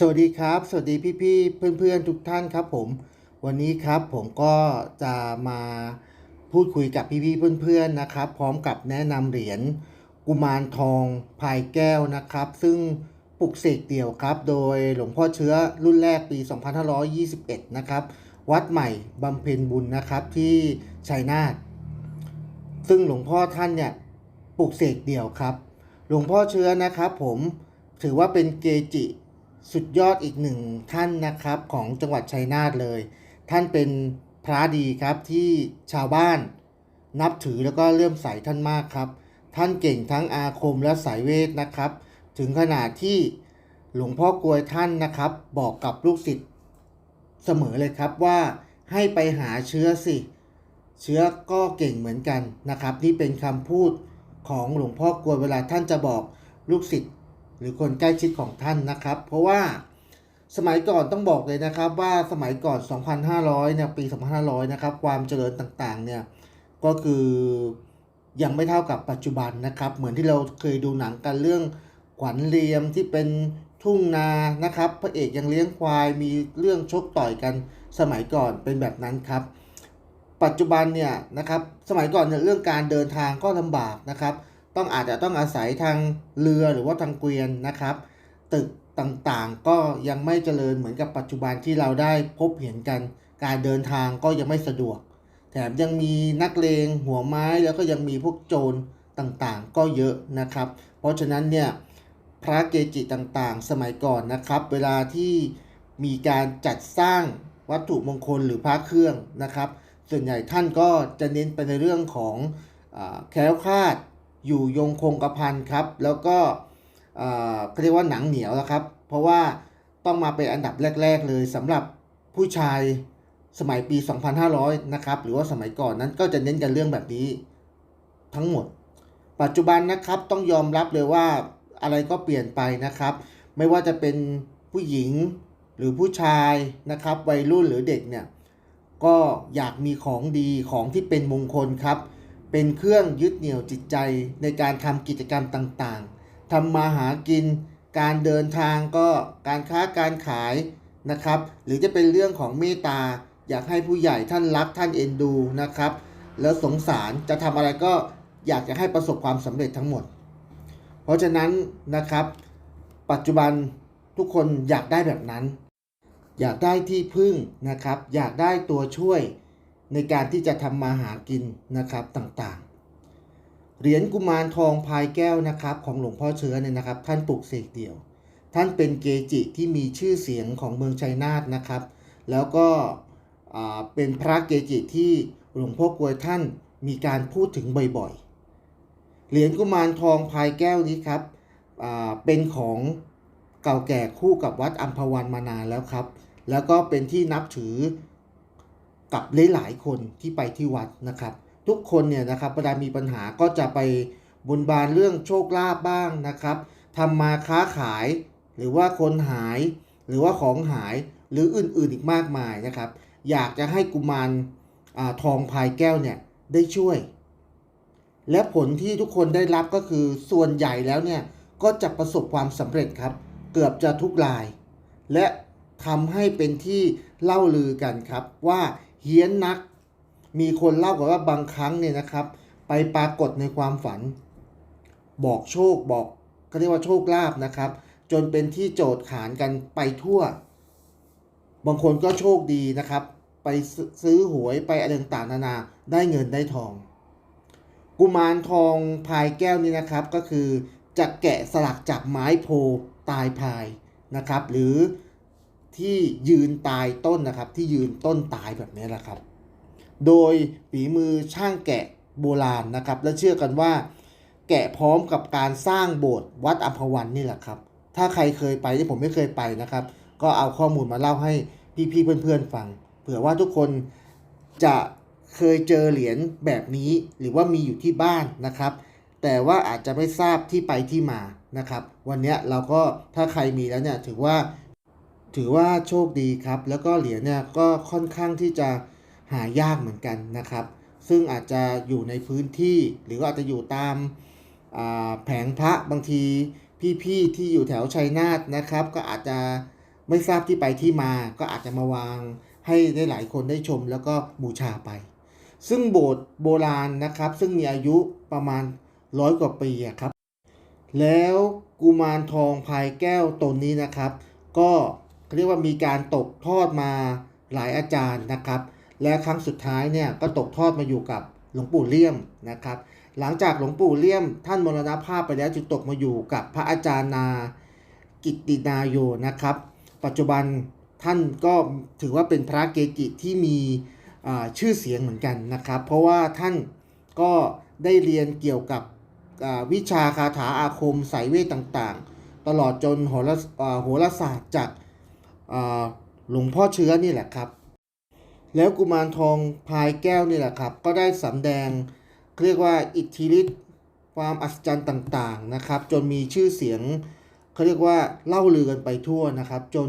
สวัสดีครับ สวัสดีพี่ๆเพื่อนๆทุกท่านครับผม วันนี้ครับผมก็จะมาพูดคุยกับพี่ๆเพื่อนๆนะครับ พร้อมกับแนะนำเหรียญกุมารทองพายแก้วนะครับ ซึ่งปลุกเสกเดี่ยวครับ โดยหลวงพ่อเชื้อรุ่นแรกปี 2521 นะครับ วัดใหม่บำเพ็ญบุญนะครับที่ชัยนาทซึ่งหลวงพ่อท่านเนี่ยปลุกเสกเดี่ยวครับ หลวงพ่อเชื้อนะครับ ผมถือว่าเป็นเกจิ สุดยอดอีกหนึ่งท่านนะครับของจังหวัดชัยนาทเลย ท่านเป็นพระดีครับที่ชาวบ้านนับถือแล้วก็เลื่อมใสท่านมากครับ ท่านเก่งทั้งอาคมและสายเวทนะครับ ถึงขนาดที่หลวงพ่อกลวยท่านนะครับ บอกกับลูกศิษย์เสมอเลยครับว่าให้ไปหาเชื้อสิ เชื้อก็เก่งเหมือนกันนะครับ นี่เป็นคำพูดของหลวงพ่อกลวยเวลาท่านจะบอกลูกศิษย์ หรือคนใกล้ชิดของท่านนะครับ เพราะว่าสมัยก่อนต้องบอกเลยนะครับว่าสมัยก่อน 2,500 เนี่ยปี 2,500 นะครับ ความเจริญต่างๆ เนี่ยก็คือยังไม่เท่ากับปัจจุบันนะครับ เหมือนที่เราเคยดูหนังกันเรื่องขวัญเรียมที่เป็นทุ่งนานะครับ พระเอกยังเลี้ยงควายมีเรื่องชกต่อยกันสมัยก่อนเป็นแบบนั้นครับ ปัจจุบันเนี่ยนะครับสมัยก่อนเนี่ยเรื่องการเดินทางก็ลำบากนะครับ ต้องอาจจะต้องอาศัยทางเรือหรือว่าทางเกวียนนะครับ ตึกต่างๆก็ยังไม่เจริญเหมือนกับปัจจุบันที่เราได้พบเห็นกัน การเดินทางก็ยังไม่สะดวก แถมยังมีนักเลงหัวไม้แล้วก็ยังมีพวกโจรต่างๆ ก็เยอะนะครับ เพราะฉะนั้นเนี่ยพระเกจิต่างๆ สมัยก่อนนะครับ เวลาที่มีการจัดสร้างวัตถุมงคลหรือพระเครื่องนะครับ ส่วนใหญ่ท่านก็จะเน้นไปในเรื่องของอแคล้วคลาด อยู่ยงคงกระพันครับ แล้วก็อ่าเขาเรียกว่าหนังเหนียวนะครับ เพราะว่าต้องมาเป็นอันดับแรก ๆ เลยสำหรับผู้ชายสมัยปี 2500 นะครับ หรือว่าสมัยก่อนนั้นก็จะเน้นกันเรื่องแบบนี้ทั้งหมด ปัจจุบันนะครับต้องยอมรับเลยว่าอะไรก็เปลี่ยนไปนะครับ ไม่ว่าจะเป็นผู้หญิงหรือผู้ชายนะครับ วัยรุ่นหรือเด็กเนี่ยก็อยากมีของดีของที่เป็นมงคลครับ เป็นเครื่องยึดเหนี่ยวจิตใจในการทำกิจกรรมต่างๆทำมาหากิน การเดินทางก็การค้าการขายนะครับ หรือจะเป็นเรื่องของเมตตา อยากให้ผู้ใหญ่ท่านรักท่านเอ็นดูนะครับ แล้วสงสารจะทำอะไรก็อยากจะให้ประสบความสำเร็จทั้งหมด เพราะฉะนั้นนะครับ ปัจจุบันทุกคนอยากได้แบบนั้น อยากได้ที่พึ่งนะครับ อยากได้ตัวช่วย ในการที่จะทำมาหากินนะครับต่างๆ เหรียญกุมารทองพายแก้วนะครับของหลวงพ่อเชื้อเนี่ยนะครับ ท่านปลุกเสกเดี่ยว ท่านเป็นเกจิที่มีชื่อเสียงของเมืองชัยนาทนะครับ แล้วก็เป็นพระเกจิที่หลวงพ่อกวยท่านมีการพูดถึงบ่อยๆ เหรียญกุมารทองพายแก้วนี้ครับเป็นของเก่าแก่คู่กับวัดอัมพวันมานานแล้วครับ แล้วก็เป็นที่นับถือ กับหลายๆคนที่ไปที่วัดนะครับ ทุกคนเนี่ยนะครับเวลามีปัญหาก็จะไปบนบานเรื่องโชคลาภบ้างนะครับทำมาค้าขาย หรือว่าคนหาย หรือว่าของหายหรืออื่นๆอีกมากมายนะครับ อยากจะให้กุมารอาทองพายแก้วเนี่ยได้ช่วย และผลที่ทุกคนได้รับก็คือส่วนใหญ่แล้วเนี่ยก็จะประสบความสำเร็จครับ เกือบจะทุกราย และทำให้เป็นที่เล่าลือกันครับว่า เฮี้ยนนัก มีคนเล่ากันว่าบางครั้งเนี่ยนะครับ ไปปรากฏในความฝัน บอกโชคบอกเขาเรียกว่าโชคลาภนะครับ จนเป็นที่โจทย์ขานกันไปทั่ว บางคนก็โชคดีนะครับ ไปซื้อหวยไปอะไรต่างๆนานาได้เงินได้ทอง กุมารทองพายแก้วนี้นะครับก็คือจะแกะสลักจากไม้โพตายพายนะครับ หรือ ที่ยืนตายต้นนะครับ ที่ยืนต้นตายแบบนี้แหละครับ โดยฝีมือช่างแกะโบราณนะครับ และเชื่อกันว่า แกะพร้อมกับการสร้างโบสถ์วัดอัมพวันนี่แหละครับ ถ้าใครเคยไปที่ผมไม่เคยไปนะครับ ก็เอาข้อมูลมาเล่าให้พี่ๆเพื่อนๆฟัง เผื่อว่าทุกคนจะเคยเจอเหรียญแบบนี้หรือว่ามีอยู่ที่บ้านนะครับ แต่ว่าอาจจะไม่ทราบที่ไปที่มานะครับ วันนี้เราก็ถ้าใครมีแล้วเนี่ยถือว่า ถือว่าโชคดีครับ แล้วก็เหรียญเนี่ยก็ค่อนข้างที่จะหายากเหมือนกันนะครับ ซึ่งอาจจะอยู่ในพื้นที่ หรือว่าอาจจะอยู่ตามาแผงพระบางทีพี่ๆที่อยู่แถวชัยนาทนะครับ ก็อาจจะไม่ทราบที่ไปที่มา ก็อาจจะมาวางให้ได้หลายคนได้ชมแล้วก็บูชาไป ซึ่งโบสถ์โบราณนะครับ ซึ่งมีอายุประมาณร้อยกว่าปีครับ แล้วกุมารทองพายแก้วตนนี้นะครับ ก็ เรียกว่ามีการตกทอดมาหลายอาจารย์นะครับ และครั้งสุดท้ายเนี่ยก็ตกทอดมาอยู่กับหลวงปู่เลี่ยมนะครับ หลังจากหลวงปู่เลี่ยมท่านมรณภาพไปแล้วจึงตกมาอยู่กับพระอาจารย์นากิตตินาโยนะครับ ปัจจุบันท่านก็ถือว่าเป็นพระเกจิที่มีชื่อเสียงเหมือนกันนะครับ เพราะว่าท่านก็ได้เรียนเกี่ยวกับวิชาคาถาอาคมสายเวทต่างๆ ตลอดจนโหราอ่าโหราศาสตร์จาก หลวงพ่อเชื้อนี่แหละครับ แล้วกุมารทองพายแก้วนี่แหละครับ ก็ได้สำแดงเรียกว่าอิทธิฤทธิ์ความอัศจรรย์ต่างๆนะครับ จนมีชื่อเสียงเขาเรียกว่าเล่าลือกันไปทั่วนะครับ จน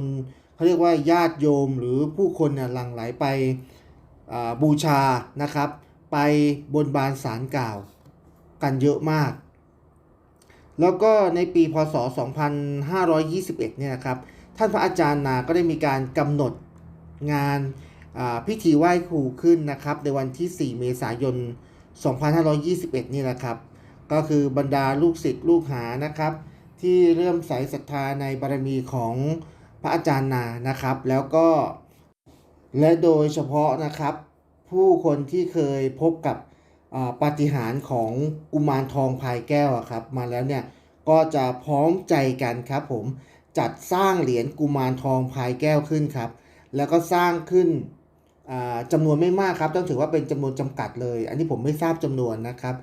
เขาเรียกว่าญาติโยมหรือผู้คนเนี่ยหลั่งไหลไปบูชานะครับ ไปบนบานสารกล่าวกันเยอะมาก แล้วก็ในปีพศ 2521 เนี่ยนะครับ ท่านพระอาจารย์นาก็ได้มีการกำหนดงานพิธีไหว้ครูขึ้นนะครับ ในวันที่ 4 เมษายน 2521 นี่แหละครับ ก็คือบรรดาลูกศิษย์ลูกหานะครับ ที่เริ่มใส่ศรัทธาในบารมีของพระอาจารย์นานะครับ แล้วก็ และโดยเฉพาะนะครับ ผู้คนที่เคยพบกับปาฏิหาริย์ของกุมารทองพายแก้วอะครับ มาแล้วเนี่ยก็จะพร้อมใจกันครับผม จัดสร้างเหรียญกุมารทองพายแก้วขึ้นครับ แล้วก็สร้างขึ้นอ่าจำนวนไม่มากครับ ต้องถือว่าเป็นจำนวนจำกัดเลย อันนี้ผมไม่ทราบจำนวนนะครับ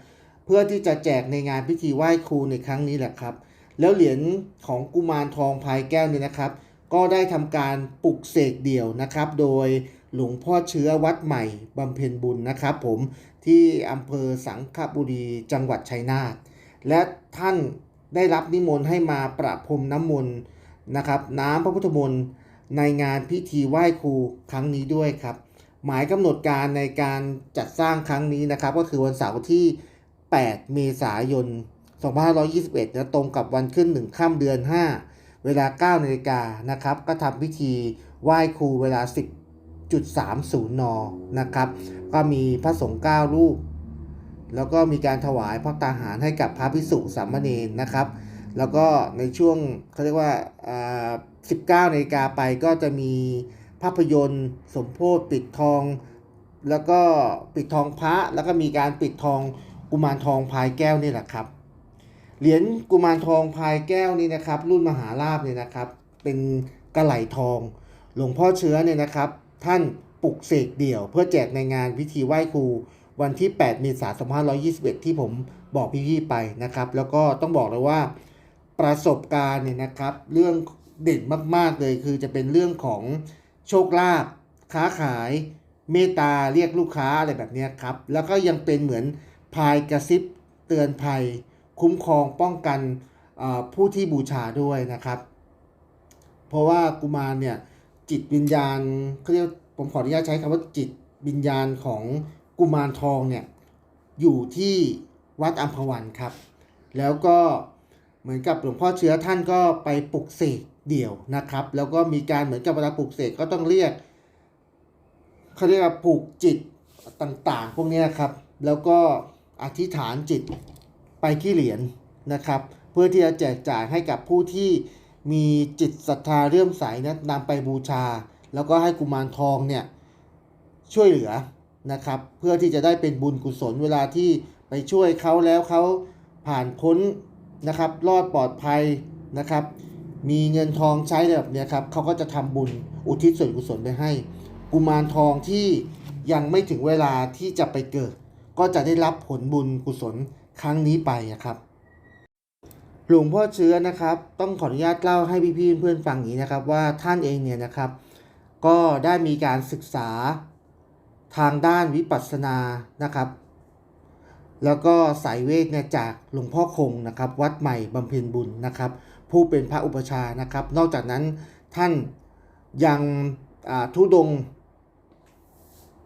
เพื่อที่จะแจกในงานพิธีไหว้ครูในครั้งนี้แหละครับ แล้วเหรียญของกุมารทองพายแก้วเนี่ยนะครับ ก็ได้ทำการปลุกเสกเดี่ยวนะครับ โดยหลวงพ่อเชื้อวัดใหม่บำเพ็ญบุญนะครับผมที่อำเภอสังขบุรีจังหวัดชัยนาทและท่านได้รับนิมนต์ให้มาประพรมน้ำมนต์ นะครับน้ำพระพุทธมนต์ในงานพิธีไหว้ครูครั้งนี้ด้วยครับ หมายกำหนดการในการจัดสร้างครั้งนี้นะครับ ก็คือวันเสาร์ที่ 8 เมษายน 2521นะตรงกับวันขึ้น 1 ค่ำเดือน 5 เวลา 9 นาฬิกานะครับ ก็ทำพิธีไหว้ครูเวลา 10.30 น นะครับ ก็มีพระสงฆ์9รูป แล้วก็มีการถวายพระตาหารให้กับพระภิกษุสามเณรนะครับ แล้วก็ในช่วงเขาเรียกว่าอ่า 19นาฬิกาไปก็จะมีภาพยนตร์ สมโพธิปิดทอง แล้วก็ปิดทองพระ แล้วก็มีการปิดทองกุมารทองพายแก้วนี่แหละครับเหรียญกุมารทองพายแก้วนี่นะครับ รุ่นมหาลาภเนี่ยนะครับ เป็นกระไหลทอง หลวงพ่อเชื้อเนี่ยนะครับ ท่านปลุกเสกเดี่ยว เพื่อแจกในงานพิธีไหว้ครูวันที่ 8 เมษายน 2521 ที่ผมบอกพี่ๆไปนะครับ แล้วก็ต้องบอกเลยว่า ประสบการณ์เนี่ยนะครับเรื่องเด่นมาก ๆ เลยคือจะเป็นเรื่องของโชคลาภค้าขายเมตตาเรียกลูกค้าอะไรแบบเนี้ยครับ แล้วก็ยังเป็นเหมือนพายกระซิบเตือนภัย คุ้มครองป้องกันผู้ที่บูชาด้วยนะครับ เพราะว่ากุมารเนี่ยจิตวิญญาณเขาเรียกผมขออนุญาตใช้คำว่าจิตวิญญาณของกุมารทองเนี่ยอยู่ที่วัดอัมพวันครับ แล้วก็ เหมือนกับหลวงพ่อเชื้อท่านก็ไปปลุกเสกเดี่ยวนะครับ แล้วก็มีการเหมือนกับเวลาปลุกเสกก็ต้องเรียกเขาเรียกว่าปลุกจิตต่างๆ พวกนี้ครับ แล้วก็อธิษฐานจิตไปที่เหรียญนะครับ เพื่อที่จะแจกจ่ายให้กับผู้ที่มีจิตศรัทธาเลื่อมใสนะนำไปบูชา แล้วก็ให้กุมารทองเนี่ยช่วยเหลือนะครับ เพื่อที่จะได้เป็นบุญกุศลเวลาที่ไปช่วยเขาแล้วเขาผ่านพ้น นะครับ รอดปลอดภัยนะครับ มีเงินทองใช้แบบนี้ครับเขาก็จะทำบุญอุทิศส่วนกุศลไปให้ กุมารทองที่ยังไม่ถึงเวลาที่จะไปเกิด ก็จะได้รับผลบุญกุศลครั้งนี้ไปครับหลวงพ่อเชื้อนะครับ ต้องขออนุญาตเล่าให้พี่ๆเพื่อนๆฟังอย่างนี้นะครับ ว่าท่านเองเนี่ยนะครับ ก็ได้มีการศึกษาทางด้านวิปัสสนานะครับ แล้วก็สายเวทเนี่ยจากหลวงพ่อคงนะครับ วัดใหม่บำเพ็ญบุญนะครับ ผู้เป็นพระอุปชานะครับ นอกจากนั้นท่านยังทุดง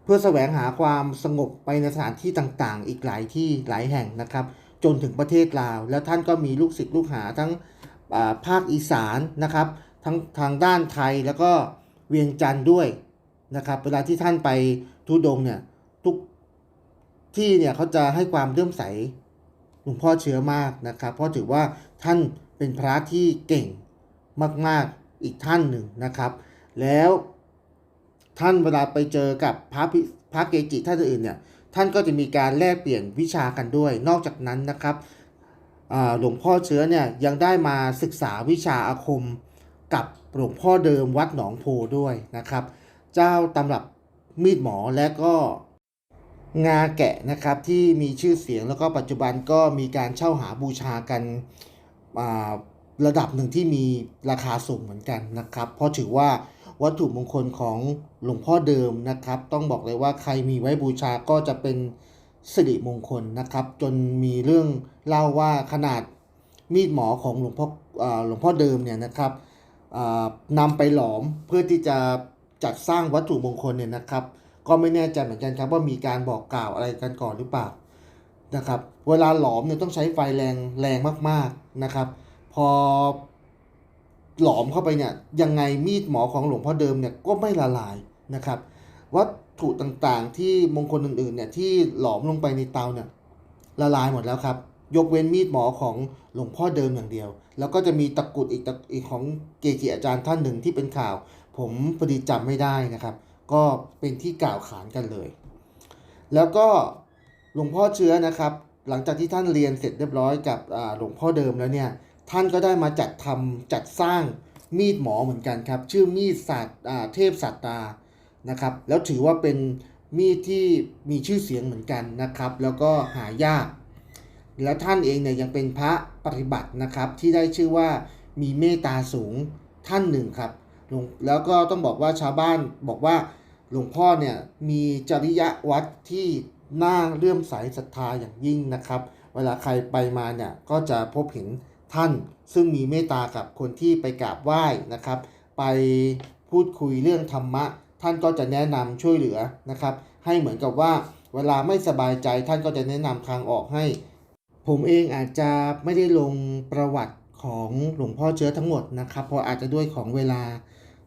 เพื่อแสวงหาความสงบไปในสถานที่ต่างๆ อีกหลายที่หลายแห่งนะครับ จนถึงประเทศลาว แล้วท่านก็มีลูกศิษย์ลูกหาทั้งาภาคอีสานนะครับ ทั้งทางด้านไทยแล้วก็เวียงจันทร์ด้วยนะครับ เวลาที่ท่านไปทุดงเนี่ย ที่เนี่ยเขาจะให้ความเลื่อมใสหลวงพ่อเชื้อมากนะครับ เพราะถือว่าท่านเป็นพระที่เก่งมากๆอีกท่านหนึ่งนะครับ แล้วท่านเวลาไปเจอกับพระพระเกจิท่านอื่นเนี่ยท่านก็จะมีการแลกเปลี่ยนวิชากันด้วย นอกจากนั้นนะครับหลวงพ่อเชื้อเนี่ยยังได้มาศึกษาวิชาอาคมกับหลวงพ่อเดิมวัดหนองโพด้วยนะครับ เจ้าตำรับมีดหมอและก็ งาแกะนะครับที่มีชื่อเสียงแล้วก็ปัจจุบันก็มีการเช่าหาบูชากันระดับหนึ่งที่มีราคาสูงเหมือนกันนะครับ เพราะถือว่าวัตถุมงคลของหลวงพ่อเดิมนะครับ ต้องบอกเลยว่าใครมีไว้บูชาก็จะเป็นสิริมงคลนะครับ จนมีเรื่องเล่าว่าขนาดมีดหมอของหลวงพ่ออหลวงพ่อเดิมเนี่ยนะครับนำไปหลอมเพื่อที่จะจัดสร้างวัตถุมงคลเนี่ยนะครับ ก็ไม่แน่ใจเหมือนกันครับว่ามีการบอกกล่าวอะไรกันก่อนหรือเปล่านะครับ เวลาหลอมเนี่ยต้องใช้ไฟแรงแรงมากๆนะครับ พอหลอมเข้าไปเนี่ยยังไงมีดหมอของหลวงพ่อเดิมเนี่ยก็ไม่ละลายนะครับ วัตถุต่างๆที่มงคลอื่นๆเนี่ยที่หลอมลงไปในเตาเนี่ยละลายหมดแล้วครับ ยกเว้นมีดหมอของหลวงพ่อเดิมอย่างเดียว แล้วก็จะมีตะกุดอีกตะอีกของเกจิอาจารย์ท่านหนึ่งที่เป็นข่าว ผมพอดีจำไม่ได้นะครับ ก็เป็นที่กล่าวขานกันเลย แล้วก็หลวงพ่อเชื้อนะครับ หลังจากที่ท่านเรียนเสร็จเรียบร้อยกับหลวงพ่อเดิมแล้วเนี่ยท่านก็ได้มาจัดทำจัดสร้างมีดหมอเหมือนกันครับ ชื่อมีดศาสตร์เทพสัตตานะครับ แล้วถือว่าเป็นมีดที่มีชื่อเสียงเหมือนกันนะครับ แล้วก็หายาก แล้วท่านเองเนี่ยยังเป็นพระปฏิบัตินะครับ ที่ได้ชื่อว่ามีเมตตาสูงท่านหนึ่งครับหลวงแล้วก็ต้องบอกว่าชาวบ้านบอกว่า หลวงพ่อเนี่ยมีจริยวัดที่น่าเลื่อมใสศรัทธาอย่างยิ่งนะครับ เวลาใครไปมาเนี่ยก็จะพบเห็นท่านซึ่งมีเมตตากับคนที่ไปกราบไหว้นะครับ ไปพูดคุยเรื่องธรรมะ ท่านก็จะแนะนำช่วยเหลือนะครับ ให้เหมือนกับว่าเวลาไม่สบายใจท่านก็จะแนะนำทางออกให้ ผมเองอาจจะไม่ได้ลงประวัติของหลวงพ่อเชื้อทั้งหมดนะครับเพราะอาจจะด้วยของเวลา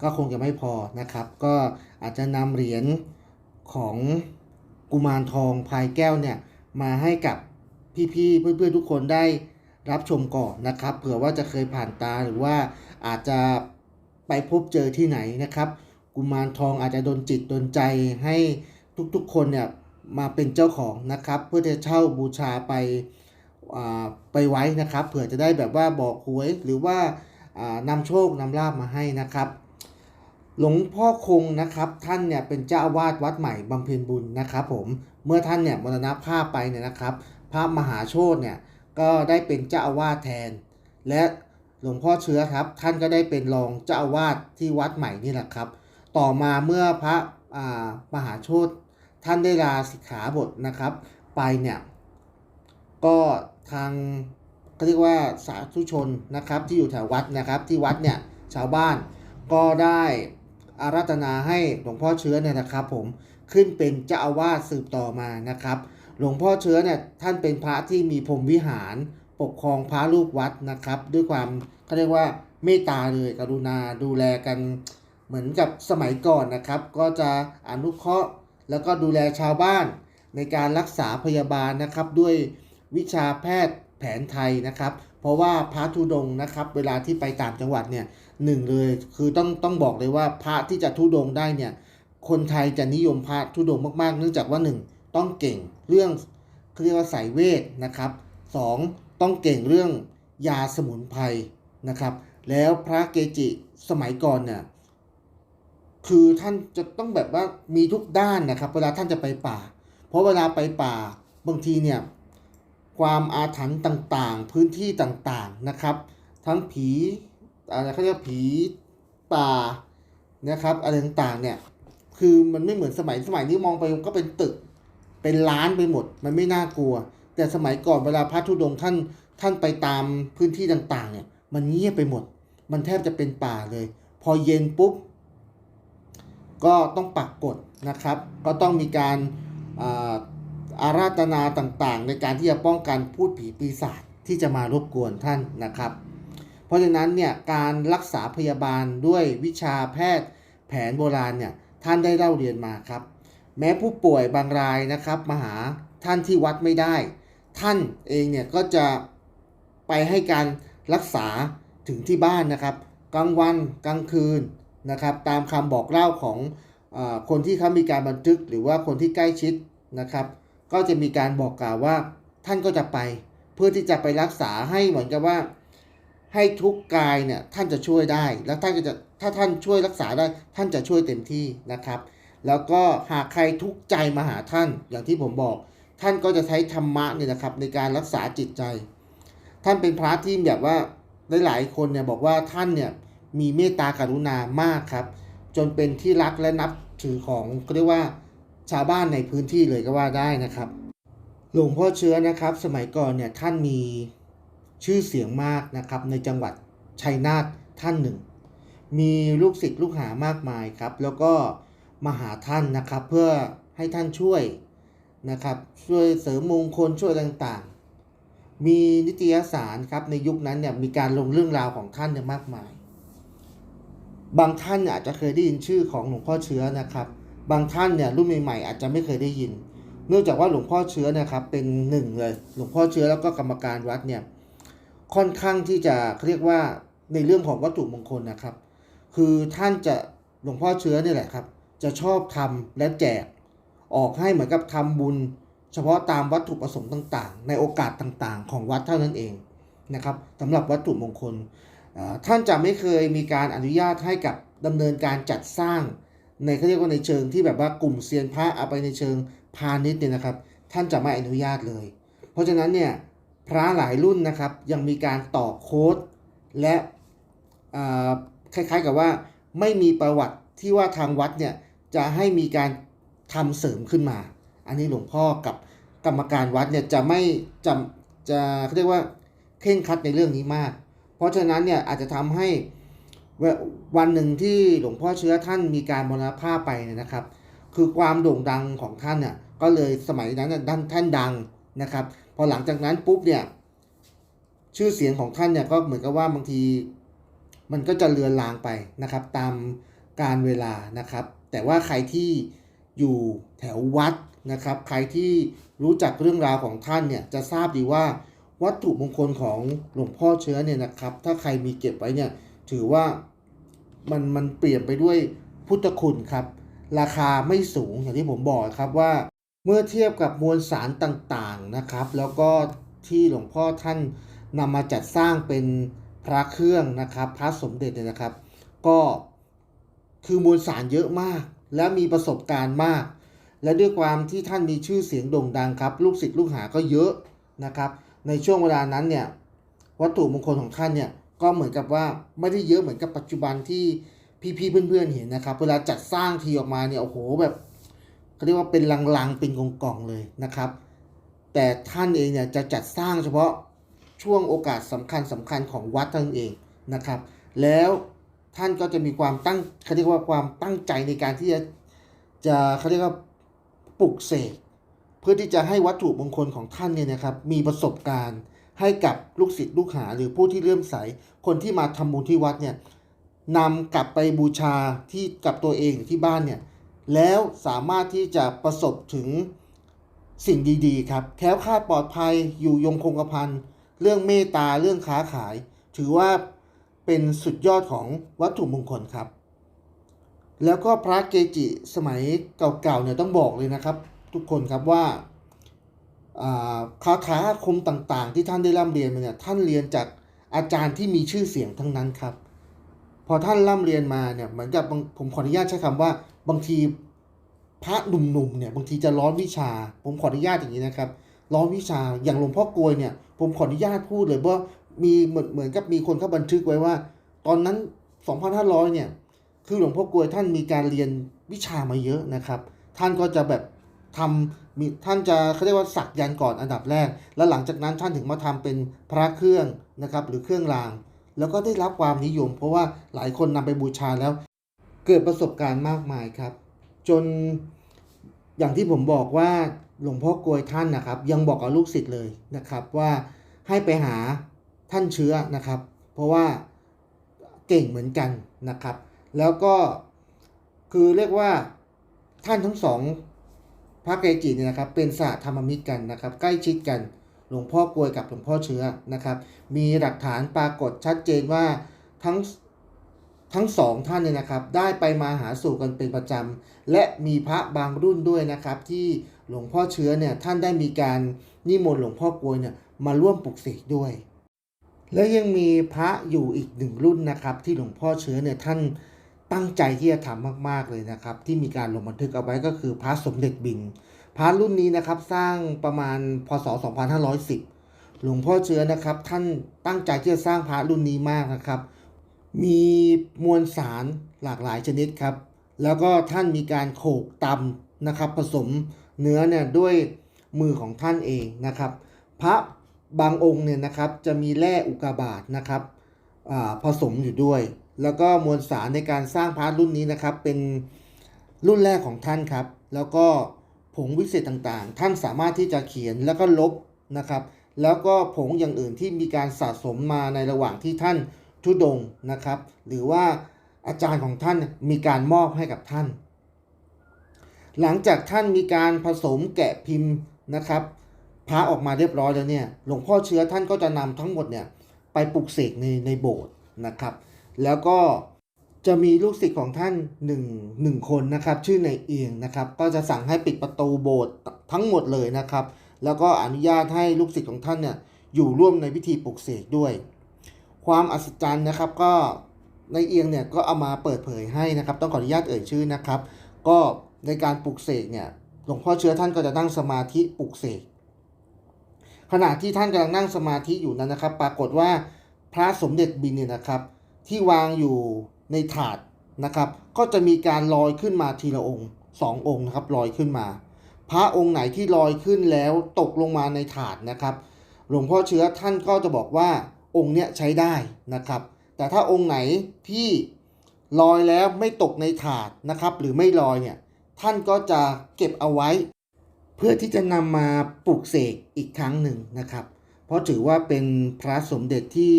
ก็คงจะไม่พอนะครับ ก็ อาจจะนำเหรียญของกุมารทองพายแก้วเนี่ยมาให้กับพี่ๆเพื่อนๆทุกคนได้รับชมก่อนนะครับเผื่อว่าจะเคยผ่านตาหรือว่าอาจจะไปพบเจอที่ไหนนะครับ กุมารทองอาจจะโดนจิตโดนใจให้ทุกๆคนเนี่ยมาเป็นเจ้าของนะครับ เพื่อจะเช่าบูชาไปอ่าไปไว้นะครับเผื่อจะได้แบบว่าบอกหวยหรือว่านำโชคนำลาบมาให้นะครับ หลวงพ่อคงนะครับ ท่านเนี่ยเป็นเจ้าอาวาสวัดใหม่บำเพ็ญบุญนะครับผมเมื่อท่านเนี่ยมรณภาพไปเนี่ยนะครับพระมหาโชตเนี่ยก็ได้เป็นเจ้าอาวาสแทน และหลวงพ่อเชื้อครับ ท่านก็ได้เป็นรองเจ้าอาวาสที่วัดใหม่นี่แหละครับ ต่อมาเมื่อพระอ่ามหาโชตท่านได้ลาสิกขาบทนะครับ ไปเนี่ยก็ทางก็เรียกว่าสาธุชนนะครับที่อยู่แถววัดนะครับที่วัดเนี่ยชาวบ้านก็ได้ อาราธนาให้หลวงพ่อเชื้อเนี่ยนะครับ ผมขึ้นเป็นเจ้าอาวาสสืบต่อมานะครับ หลวงพ่อเชื้อเนี่ยท่านเป็นพระที่มีพรมวิหารปกครองพระลูกวัดนะครับ ด้วยความเขาเรียกว่าเมตตาเลยกรุณาดูแลกันเหมือนกับสมัยก่อนนะครับ ก็จะอนุเคราะห์แล้วก็ดูแลชาวบ้านในการรักษาพยาบาลนะครับ ด้วยวิชาแพทย์แผนไทยนะครับ เพราะว่าพระธุดงค์นะครับ เวลาที่ไปต่างจังหวัดเนี่ย หนึ่งเลยคือต้องต้องบอกเลยว่าพระที่จะธุดงได้เนี่ยคนไทยจะนิยมพระธุดงมากๆ เนื่องจากว่าหนึ่งต้องเก่งเรื่องเขาเรียกว่าสายเวทนะครับสองต้องเก่งเรื่องยาสมุนไพรนะครับ แล้วพระเกจิสมัยก่อนเนี่ยคือท่านจะต้องแบบว่ามีทุกด้านนะครับ เวลาท่านจะไปป่า เพราะเวลาไปป่าบางทีเนี่ยความอาถรรพ์ต่างๆ พื้นที่ต่างๆนะครับ ทั้งผี อะไรเขาเรียกผีป่านะครับอะไรต่างๆเนี่ยคือมันไม่เหมือนสมัยสมัยนี้มองไปก็เป็นตึกเป็นล้านไปหมด มันไม่น่ากลัว แต่สมัยก่อนเวลาพระธุดงค์ท่านท่านไปตามพื้นที่ต่างๆเนี่ยมันเงียบไปหมด มันแทบจะเป็นป่าเลย พอเย็นปุ๊บ ก็ต้องปักกฎนะครับ ก็ต้องมีการอาอาราธนาต่างๆ ในการที่จะป้องกันพูดผีปีศาจที่จะมารบกวนท่านนะครับ ราะฉะนั้นเนี่ยการรักษาพยาบาลด้วยวิชาแพทย์แผนโบราณเนี่ยท่านได้เล่าเรียนมาครับ แม้ผู้ป่วยบางรายนะครับมาหาท่านที่วัดไม่ได้ ท่านเองเนี่ยก็จะไปให้การรักษาถึงที่บ้านนะครับ กลางวันกลางคืนนะครับตามคำบอกเล่าของอคนที่เขามีการบันทึกหรือว่าคนที่ใกล้ชิดนะครับ ก็จะมีการบอกกล่าวว่าท่านก็จะไปเพื่อที่จะไปรักษาให้เหมือนกับว่า ให้ทุกกายเนี่ยท่านจะช่วยได้ แล้วท่านก็จะถ้าท่านช่วยรักษาได้ ท่านจะช่วยเต็มที่นะครับ แล้วก็หากใครทุกข์ใจมาหาท่านอย่างที่ผมบอก ท่านก็จะใช้ธรรมะเนี่ยนะครับในการรักษาจิตใจ ท่านเป็นพระที่แบบว่าหลายๆคนเนี่ยบอกว่าท่านเนี่ยมีเมตตากรุณามากครับ จนเป็นที่รักและนับถือของเรียกว่าชาวบ้านในพื้นที่เลยก็ว่าได้นะครับ หลวงพ่อเชื้อนะครับ สมัยก่อนเนี่ยท่านมี ชื่อเสียงมากนะครับในจังหวัดชัยนาทท่านหนึ่ง มีลูกศิษย์ลูกหามากมายครับ แล้วก็มาหาท่านนะครับเพื่อให้ท่านช่วยนะครับช่วยเสริมมงคลช่วยต่างๆ มีนิตยสารครับในยุคนั้นเนี่ยมีการลงเรื่องราวของท่านเนี่ยมากมาย บางท่านอาจจะเคยได้ยินชื่อของหลวงพ่อเชื้อนะครับ บางท่านเนี่ยรุ่นใหม่ๆอาจจะไม่เคยได้ยิน เนื่องจากว่าหลวงพ่อเชื้อนะครับเป็นหนึ่งเลย หลวงพ่อเชื้อแล้วก็กรรมการวัดเนี่ย ค่อนข้างที่จะเรียกว่าในเรื่องของวัตถุมงคลนะครับ คือท่านจะหลวงพ่อเชื้อนี่แหละครับ จะชอบทำและแจก ออกให้เหมือนกับทำบุญ เฉพาะตามวัตถุประสงค์ต่างๆ ในโอกาสต่างๆ ของวัดเท่านั้นเองนะครับสำหรับวัตถุมงคล ท่านจะไม่เคยมีการอนุญาตให้กับดำเนินการจัดสร้าง ในเขาเรียกว่าในเชิงที่แบบว่ากลุ่มเซียนพระเอาไปในเชิงพาณิชย์เนี่ยนะครับ ท่านจะไม่อนุญาตเลย เพราะฉะนั้นเนี่ย พระหลายรุ่นนะครับ ยังมีการต่อโค้ด และคล้ายๆกับว่าไม่มีประวัติที่ว่าทางวัดเนี่ยจะให้มีการทำเสริมขึ้นมา อันนี้หลวงพ่อกับกรรมการวัดเนี่ยจะไม่จะจะเขาเรียกว่าเคร่งครัดในเรื่องนี้มาก เพราะฉะนั้นเนี่ยอาจจะทำให้วันหนึ่งที่หลวงพ่อเชื้อท่านมีการมรณภาพไปเนี่ยนะครับ คือความโด่งดังของท่านเนี่ยก็เลยสมัยนั้นน่ะท่านท่านดังนะครับ อหลังจากนั้นปุ๊บเนี่ย ชื่อเสียงของท่านเนี่ยก็เหมือนกับว่าบางที มันก็จะเลือนลางไปนะครับ ตามการเวลานะครับ แต่ว่าใครที่อยู่แถววัดนะครับ ใครที่รู้จักเรื่องราวของท่านเนี่ยจะทราบดีว่าวัตถุมงคลของหลวงพ่อเชื้อเนี่ยนะครับ ถ้าใครมีเก็บไว้เนี่ยถือว่ามันมันเปลี่ยนไปด้วยพุทธคุณครับ ราคาไม่สูงอย่างที่ผมบอกครับว่า เมื่อเทียบกับมวลสารต่างๆนะครับ แล้วก็ที่หลวงพ่อท่านนำมาจัดสร้างเป็นพระเครื่องนะครับ พระสมเด็จเนี่ยนะครับ ก็คือมวลสารเยอะมาก และมีประสบการณ์มาก และด้วยความที่ท่านมีชื่อเสียงโด่งดังครับ ลูกศิษย์ลูกหาก็เยอะนะครับ ในช่วงเวลานั้นเนี่ยวัตถุมงคลของท่านเนี่ยก็เหมือนกับว่าไม่ได้เยอะเหมือนกับปัจจุบันที่พี่ๆเพื่อนๆเห็นนะครับ เวลาจัดสร้างทีออกมาเนี่ยโอ้โหแบบ เขาเรียกว่าเป็นลังๆเป็นกล่องๆเลยนะครับ แต่ท่านเองเนี่ยจะจัดสร้างเฉพาะช่วงโอกาสสำคัญสำคัญของวัดท่านเองนะครับ แล้วท่านก็จะมีความตั้งเขาเรียกว่าความตั้งใจในการที่จะจะเขาเรียกว่าปลุกเสกเพื่อที่จะให้วัตถุมงคลของท่านเนี่ยนะครับ มีประสบการณ์ให้กับลูกศิษย์ลูกหาหรือผู้ที่เลื่อมใส คนที่มาทำบุญที่วัดเนี่ยนำกลับไปบูชาที่กับตัวเองที่บ้านเนี่ย แล้วสามารถที่จะประสบถึงสิ่งดีๆ ครับแค้วคาดปลอดภัยอยู่ยงคงกระพันเรื่องเมตตาเรื่องค้าขาย ถือว่าเป็นสุดยอดของวัตถุมงคลครับ แล้วก็พระเกจิสมัยเก่าๆเนี่ยต้องบอกเลยนะครับ ทุกคนครับว่าอ่าคาถาคมต่างๆ ที่ท่านได้ร่ำเรียนมาเนี่ยท่านเรียนจากอาจารย์ที่มีชื่อเสียงทั้งนั้นครับ พอท่านร่ำเรียนมาเนี่ยเหมือนกับผมขออนุญาตใช้คำว่า บางทีพระหนุ่มๆเนี่ยบางทีจะร้อนวิชา ผมขออนุญาตอย่างนี้นะครับ ร้อนวิชาอย่างหลวงพ่อกลวยเนี่ย ผมขออนุญาตพูดเลยว่ามีเหมือนเหมือนกับมีคนเขาบันทึกไว้ว่า ตอนนั้น 2,500 เนี่ย คือหลวงพ่อกลวยท่านมีการเรียนวิชามาเยอะนะครับ ท่านก็จะแบบทำมีท่านจะเขาเรียกว่าสักยันต์ก่อนอันดับแรก แล้วหลังจากนั้นท่านถึงมาทำเป็นพระเครื่องนะครับ หรือเครื่องราง แล้วก็ได้รับความนิยม เพราะว่าหลายคนนำไปบูชาแล้ว เกิดประสบการณ์มากมายครับ จนอย่างที่ผมบอกว่าหลวงพ่อกลวยท่านนะครับ ยังบอกกับลูกศิษย์เลยนะครับว่าให้ไปหาท่านเชื้อนะครับ เพราะว่าเก่งเหมือนกันนะครับ แล้วก็คือเรียกว่าท่านทั้งสองพระเกจิเนี่ยนะครับ เป็นศาสหธรรมมิตรกันนะครับ ใกล้ชิดกัน หลวงพ่อกลวยกับหลวงพ่อเชื้อนะครับ มีหลักฐานปรากฏชัดเจนว่าทั้งทั้งสองท่านเนี่ยนะครับ ได้ไปมาหาสู่กันเป็นประจำ และมีพระบางรุ่นด้วยนะครับ ที่หลวงพ่อเชื้อเนี่ยท่านได้มีการนิมนต์หลวงพ่อกลวยเนี่ยมาร่วมปลุกเสกด้วย และยังมีพระอยู่อีกหนึ่งรุ่นนะครับ ที่หลวงพ่อเชื้อเนี่ยท่านตั้งใจที่จะทำมาก ๆเลยนะครับ ที่มีการลงบันทึกเอาไว้ก็คือพระสมเด็จบิน พระรุ่นนี้นะครับสร้างประมาณพศ 2510 หลวงพ่อเชื้อนะครับ ท่านตั้งใจที่จะสร้างพระรุ่นนี้มากนะครับ มีมวลสารหลากหลายชนิดครับ แล้วก็ท่านมีการโขกตำนะครับ ผสมเนื้อเนี่ยด้วยมือของท่านเองนะครับ พระบางองค์เนี่ยนะครับจะมีแร่อุกาบาตนะครับผสมอยู่ด้วย แล้วก็มวลสารในการสร้างพระรุ่นนี้นะครับ เป็นรุ่นแรกของท่านครับ แล้วก็ ผงวิเศษต่างๆ ท่านสามารถที่จะเขียนแล้วก็ลบนะครับ แล้วก็ผงอย่างอื่นที่มีการสะสมมาในระหว่างที่ท่านทุดงนะครับ หรือว่าอาจารย์ของท่านมีการมอบให้กับท่าน หลังจากท่านมีการผสมแกะพิมพ์นะครับพระออกมาเรียบร้อยแล้วเนี่ยหลวงพ่อเชื้อท่านก็จะนำทั้งหมดเนี่ยไปปลุกเสกในในโบสถ์นะครับ แล้วก็ จะมีลูกศิษย์ของท่านหนึ่งหนึ่งคนนะครับ ชื่อในเอียงนะครับ ก็จะสั่งให้ปิดประตูโบสถ์ทั้งหมดเลยนะครับ แล้วก็อนุญาตให้ลูกศิษย์ของท่านเนี่ยอยู่ร่วมในพิธีปลุกเสกด้วย ความอัศจรรย์นะครับก็ในเอียงเนี่ยก็เอามาเปิดเผยให้นะครับ ต้องขออนุญาตเอ่ยชื่อนะครับ ก็ในการปลุกเสกเนี่ยหลวงพ่อเชื้อท่านก็จะนั่งสมาธิปลุกเสกขณะที่ท่านกำลังนั่งสมาธิอยู่นั้นนะครับ ปรากฏว่าพระสมเด็จบินเนี่ยนะครับ ที่วางอยู่ ในถาดนะครับ ก็จะมีการลอยขึ้นมาทีละองค์สององค์นะครับลอยขึ้นมา พระองค์ไหนที่ลอยขึ้นแล้วตกลงมาในถาดนะครับ หลวงพ่อเชื้อท่านก็จะบอกว่าองค์เนี้ยใช้ได้นะครับ แต่ถ้าองค์ไหนที่ลอยแล้วไม่ตกในถาดนะครับ หรือไม่ลอยเนี่ยท่านก็จะเก็บเอาไว้ เพื่อที่จะนำมาปลูกเสกอีกครั้งหนึ่งนะครับ เพราะถือว่าเป็นพระสมเด็จที่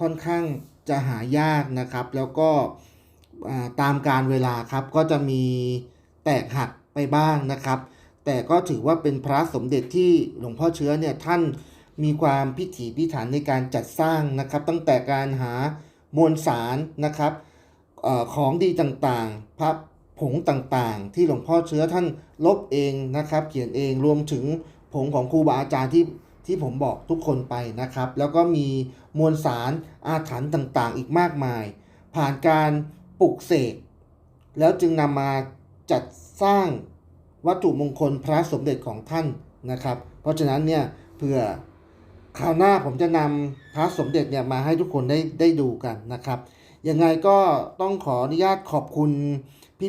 ค่อนข้าง จะหายากนะครับ แล้วก็ตามการเวลาครับก็จะมีแตกหักไปบ้างนะครับ แต่ก็ถือว่าเป็นพระสมเด็จที่หลวงพ่อเชื้อเนี่ยท่านมีความพิถีพิถันในการจัดสร้างนะครับ ตั้งแต่การหามวลสารนะครับอของดีต่างๆ พระผงต่างๆ ที่หลวงพ่อเชื้อท่านลบเองนะครับ เขียนเองรวมถึงผงของครูบาอาจารย์ที่ ที่ผมบอกทุกคนไปนะครับ แล้วก็มีมวลสารอาถรรพ์ต่างๆ อีกมากมาย ผ่านการปลุกเสกแล้วจึงนำมาจัดสร้างวัตถุมงคลพระสมเด็จของท่านนะครับ เพราะฉะนั้นเนี่ยเพื่อคราวหน้าผมจะนำพระสมเด็จเนี่ยมาให้ทุกคนได้ได้ดูกันนะครับ ยังไงก็ต้องขออนุญาตขอบคุณ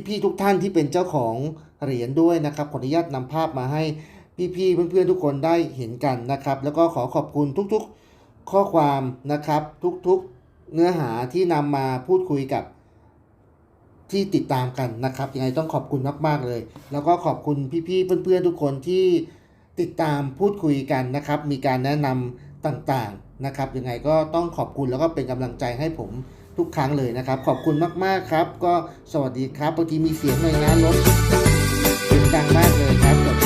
พี่ๆทุกท่านที่เป็นเจ้าของเหรียญด้วยนะครับ ขออนุญาตนำภาพมาให้ พี่ๆเพื่อนๆทุกคนได้เห็นกันนะครับ แล้วก็ขอขอบคุณทุกๆข้อความนะครับ ทุกๆเนื้อหาที่นำมาพูดคุยกับที่ติดตามกันนะครับยังไงต้องขอบคุณมากๆเลย แล้วก็ขอบคุณพี่ๆเพื่อนๆทุกคนที่ติดตามพูดคุยกันนะครับ มีการแนะนำต่างๆนะครับยังไงก็ต้องขอบคุณแล้วก็เป็นกำลังใจให้ผมทุกครั้งเลยนะครับ ขอบคุณมากๆครับ ก็สวัสดีครับบางทีมีเสียงหน่อยนะรถเสียงดังมากเลยครับ